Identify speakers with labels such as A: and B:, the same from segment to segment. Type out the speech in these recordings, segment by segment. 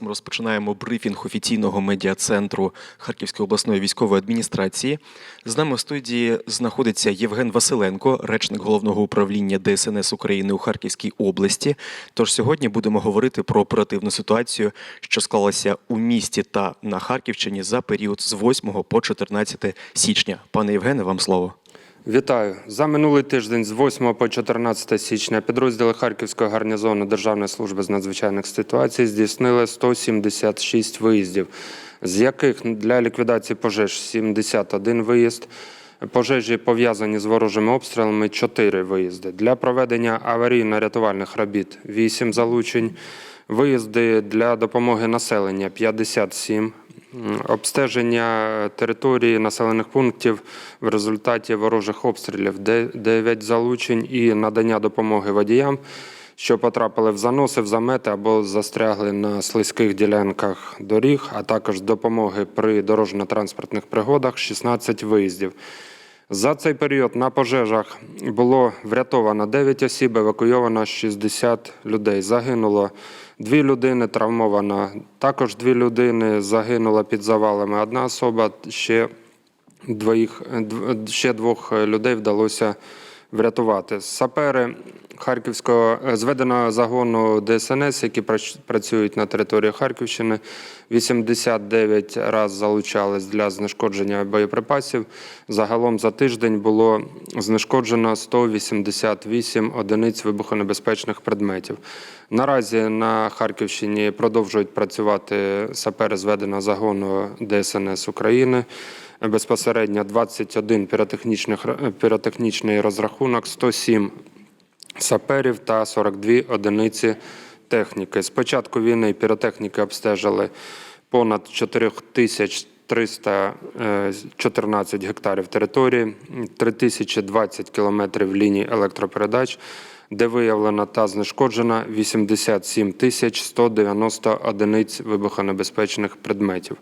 A: Ми розпочинаємо брифінг офіційного медіа-центру Харківської обласної військової адміністрації. З нами в студії знаходиться Євген Василенко, речник головного управління ДСНС України у Харківській області. Тож сьогодні будемо говорити про оперативну ситуацію, що склалася у місті та на Харківщині за період з 8 по 14 січня. Пане Євгене, вам слово.
B: Вітаю за минулий тиждень з 8 по 14 січня підрозділи Харківського гарнізону Державної служби з надзвичайних ситуацій здійснили 176 виїздів, з яких для ліквідації пожеж 71 виїзд. Пожежі пов'язані з ворожими обстрілами 4 виїзди. Для проведення аварійно-рятувальних робіт 8 залучень. Виїзди для допомоги населення 57, М, обстеження території населених пунктів в результаті ворожих обстрілів 9 залучень і надання допомоги водіям, що потрапили в заноси, в замети або застрягли на слизьких ділянках доріг, а також допомоги при дорожньо-транспортних пригодах 16 виїздів. За цей період на пожежах було врятовано 9 осіб, евакуйовано 60 людей. Загинуло дві людини, травмовано також дві людини. Загинула під завалами одна особа. Ще двох, дв- ще двох людей вдалося врятувати. Сапери Харківського е, зведеного загону ДСНС, які працюють на території Харківщини, 89 раз залучались для знешкодження боєприпасів. Загалом за тиждень було знешкоджено 188 одиниць вибухонебезпечних предметів. Наразі на Харківщині продовжують працювати сапери зведеного загону ДСНС України. Безпосередньо 21 піротехнічних, піротехнічний розрахунок, 107 саперів та 42 одиниці техніки. З початку війни піротехніки обстежили понад 4314 гектарів території, 3020 кілометрів ліній електропередач, де виявлено та знешкоджено 87 тисяч 190 одиниць вибухонебезпечних предметів.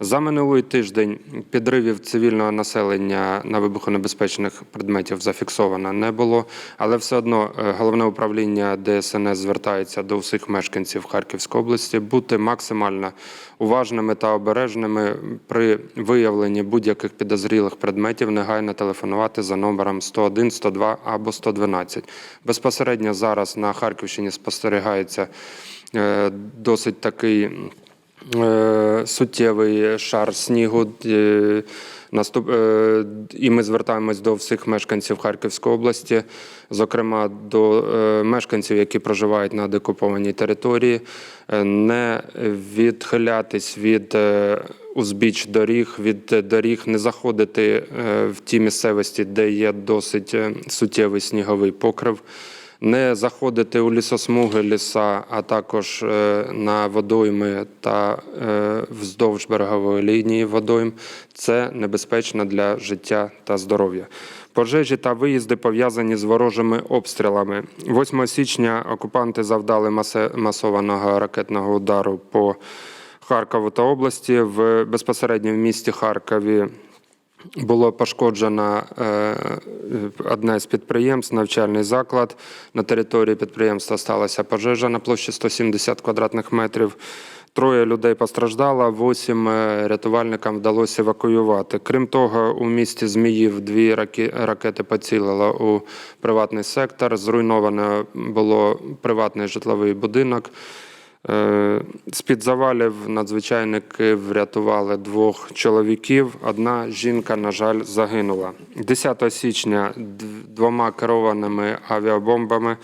B: За минулий тиждень підривів цивільного населення на вибухонебезпечних предметів зафіксовано не було, але все одно е, головне управління ДСНС звертається до всіх мешканців Харківської області бути максимально уважними та обережними при виявленні будь-яких підозрілих предметів. Негайно телефонувати за номером 101, 102 або 112. Безпосередньо зараз на Харківщині спостерігається е, досить такий суттєвий шар снігу. е, Наступ... е, І ми звертаємось до всіх мешканців Харківської області, зокрема до е, мешканців, які проживають на декупованій території, е, не відхилятись від е, узбіч доріг, від е, доріг, не заходити е, в ті місцевості, де є досить е, суттєвий сніговий покрив не заходити у лісосмуги, ліса, а також е, на водойми та е, вздовж берегової лінії водойм. Це небезпечно для життя та здоров'я. Пожежі та виїзди пов'язані з ворожими обстрілами. 8 січня окупанти завдали масованого ракетного удару по Харкову та області. В безпосередньо в місті Харкові було пошкоджено е, одне з підприємств, навчальний заклад. На території підприємства сталася пожежа на площі 170 квадратних метрів. Троє людей постраждало, восім е, рятувальникам вдалося евакуювати. Крім того, у місті Зміїв дві ракети поцілили у приватний сектор. Зруйновано було приватний житловий будинок. Е, З-під завалів надзвичайники врятували двох чоловіків. Одна жінка, на жаль, загинула. 10 січня двома керованими авіабомбами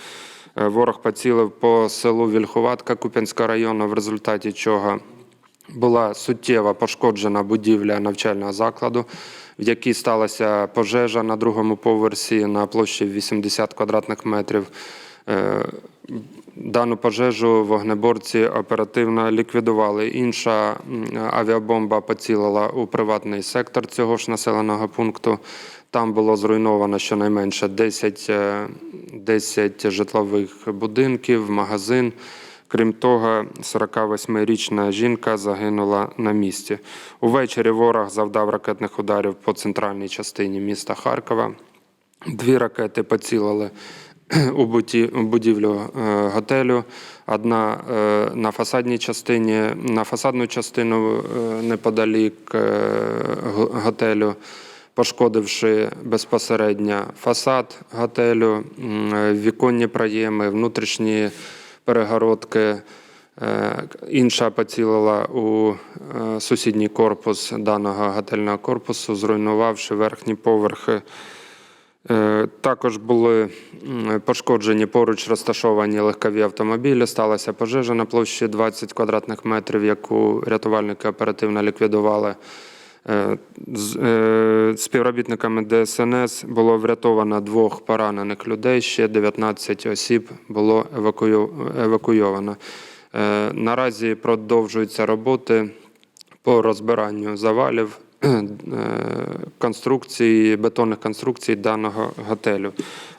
B: е, ворог поцілив по селу Вільхуватка Куп'янського району, в результаті чого була суттєво пошкоджена будівля навчального закладу, в якій сталася пожежа на другому поверсі на площі 80 квадратних метрів. Е, Дану пожежу вогнеборці оперативно ліквідували. Інша авіабомба поцілила у приватний сектор цього ж населеного пункту. Там було зруйновано щонайменше 10, е, 10 житлових будинків, магазин. Крім того, 48-річна жінка загинула на місці. Увечері ворог завдав ракетних ударів по центральній частині міста Харкова. Дві ракети поцілили у будівлю е, готелю. Одна е, на фасадній частині, на фасадну частину е, неподалік готелю, пошкодивши безпосередньо фасад готелю, віконні проєми, внутрішні перегородки. Інша поцілила у сусідній корпус даного готельного корпусу, зруйнувавши верхні поверхи. Е, Також були пошкоджені поруч розташовані легкові автомобілі. Сталася пожежа на площі 20 квадратних метрів, яку рятувальники оперативно ліквідували. Е, з- е, Співробітниками ДСНС було врятовано двох поранених людей, ще 19 осіб було евакуйовано. Наразі продовжуються роботи по розбиранню завалів конструкції, бетонних конструкцій даного готелю.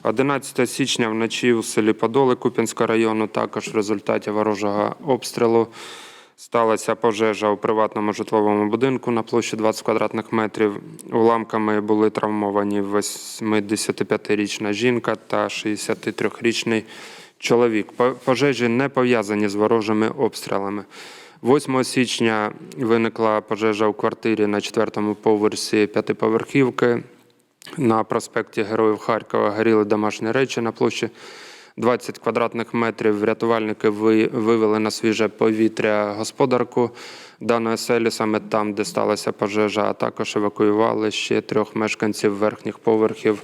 B: 11 січня вночі у селі Подоли Куп'янського району також в результаті ворожого обстрілу сталася пожежа у приватному житловому будинку на площі 20 квадратних метрів. Уламками були травмовані 85-річна жінка та 63-річний чоловік. Пожежі не пов'язані з ворожими обстрілами. 8 січня виникла пожежа у квартирі на четвертому поверсі п'ятиповерхівки. На проспекті Героїв Харкова горіли домашні речі на площі 20 квадратних метрів. Рятувальники вивели на свіже повітря господарку даної селі, саме там, де сталася пожежа, а також евакуювали ще трьох мешканців верхніх поверхів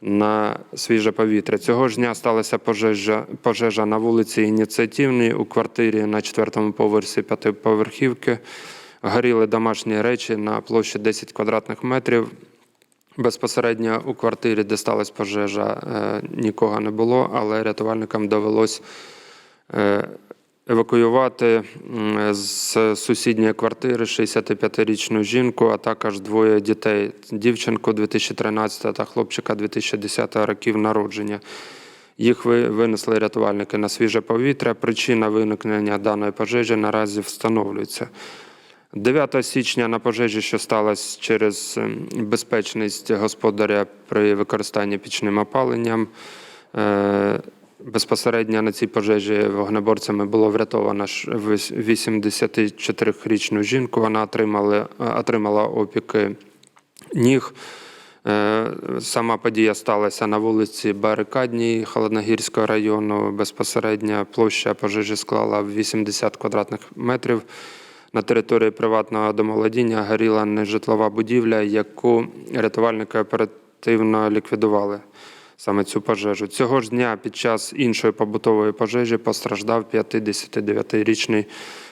B: на свіже повітря. Цього ж дня сталася пожежа, пожежа на вулиці Ініціативній у квартирі на четвертому поверсі п'ятиповерхівки. Горіли домашні речі на площі 10 квадратних метрів. Безпосередньо у квартирі, де сталася пожежа, е, нікого не було, але рятувальникам довелось е, евакуювати з сусідньої квартири 65-річну жінку, а також двоє дітей: дівчинку 2013 та хлопчика 2010 років народження. Їх ви- винесли рятувальники на свіже повітря. Причина виникнення даної пожежі наразі встановлюється. 9 січня на пожежі, що сталося через ем, безпечність господаря при використанні пічним опаленням. Безпосередньо на цій пожежі вогнеборцями було врятовано 84-річну жінку. Вона отримала, отримала опіки ніг. Е, Сама подія сталася на вулиці Барикадній Холодногірського району. Безпосередня площа пожежі склала 80 квадратних метрів. На території приватного домоволодіння горіла нежитлова будівля, яку рятувальники оперативно ліквідували саме цю пожежу. Цього ж дня під час іншої побутової пожежі постраждав 59-річний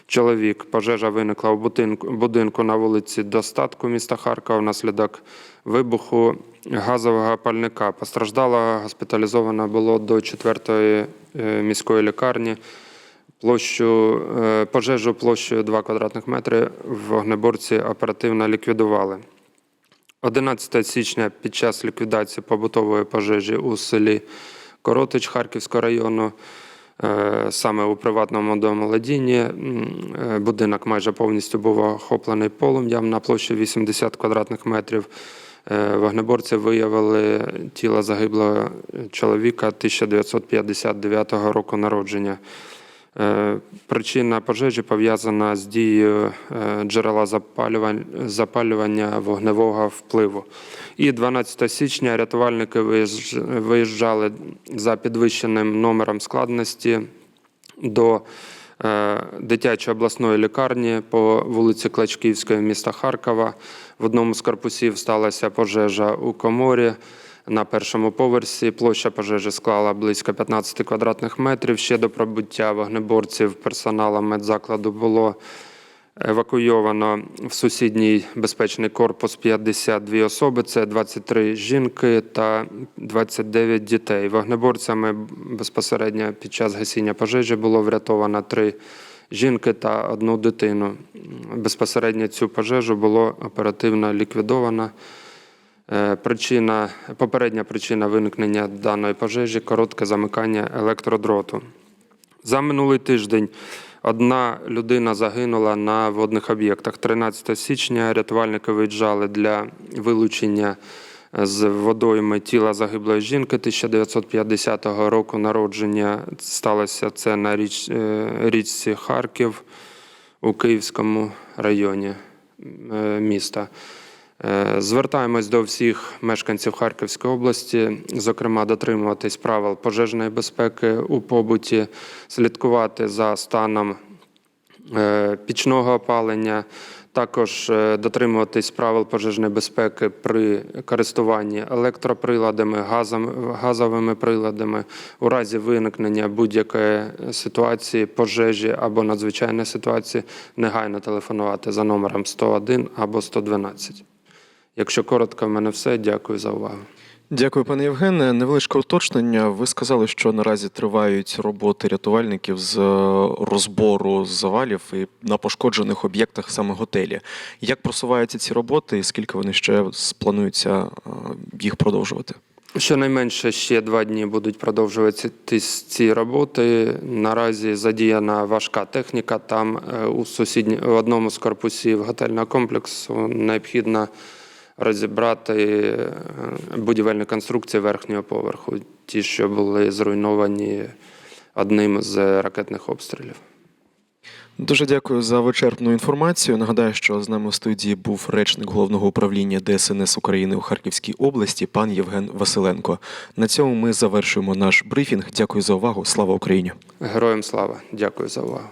B: чоловік. Пожежа виникла у будинку, на вулиці Достатку міста Харкова внаслідок вибуху газового пальника. Постраждало госпіталізовано було до 4-ї е, міської лікарні. Площу е, пожежу площею 2 квадратних метри в вогнеборці оперативно ліквідували. 11 січня під час ліквідації побутової пожежі у селі Коротич Харківського району, е, саме у приватному домоволодінні, е, будинок майже повністю був охоплений полум'ям на площі 80 квадратних метрів. Е, Вогнеборці виявили тіло загиблого чоловіка 1959 року народження. Е, Причина пожежі пов'язана з дією е, джерела запалювання вогневого впливу. І 12 січня рятувальники виїждж- виїжджали за підвищеним номером складності до е, дитячої обласної лікарні по вулиці Клачківської міста Харкова. В одному з корпусів сталася пожежа у коморі. На першому поверсі площа пожежі склала близько 15 квадратних метрів. Ще до пробуття вогнеборців персоналом медзакладу було евакуйовано в сусідній безпечний корпус 52 особи. Це 23 жінки та 29 дітей. Вогнеборцями безпосередньо під час гасіння пожежі було врятовано три жінки та одну дитину. Безпосередньо цю пожежу було оперативно ліквідовано. Е, Причина, попередня причина виникнення даної пожежі коротке замикання електродроту. За минулий тиждень одна людина загинула на водних об'єктах. 13 січня рятувальники виїжджали для вилучення з водойми тіла загиблої жінки 1950 року народження. Сталося це на річ, е, річці Харків у Київському районі е, міста. Е, Звертаємось до всіх мешканців Харківської області, зокрема, дотримуватись правил пожежної безпеки у побуті, слідкувати за станом е, пічного опалення, також е, дотримуватись правил пожежної безпеки при користуванні електроприладами, газовими приладами. У разі виникнення будь-якої ситуації, пожежі або надзвичайної ситуації, негайно телефонувати за номером 101 або 112. Якщо коротко, в мене все. Дякую за увагу.
A: Дякую, пане Євгене. Невеличке уточнення. Ви сказали, що наразі тривають роботи рятувальників з е, розбору завалів і на пошкоджених об'єктах саме готелі. Як просуваються ці роботи, і скільки вони ще плануються е, їх продовжувати?
B: Щонайменше ще два дні будуть продовжуватися ці роботи. Наразі задіяна важка техніка. Там е, у сусідні в одному з корпусів готельного комплексу необхідно розібрати е, будівельні конструкції верхнього поверху, ті, що були зруйновані одним з ракетних обстрілів.
A: Дуже дякую за вичерпну інформацію. Нагадаю, що з нами в студії був речник головного управління ДСНС України у Харківській області, пан Євген Василенко. На цьому ми завершуємо наш брифінг. Дякую за увагу. Слава Україні!
B: Героям слава! Дякую за увагу.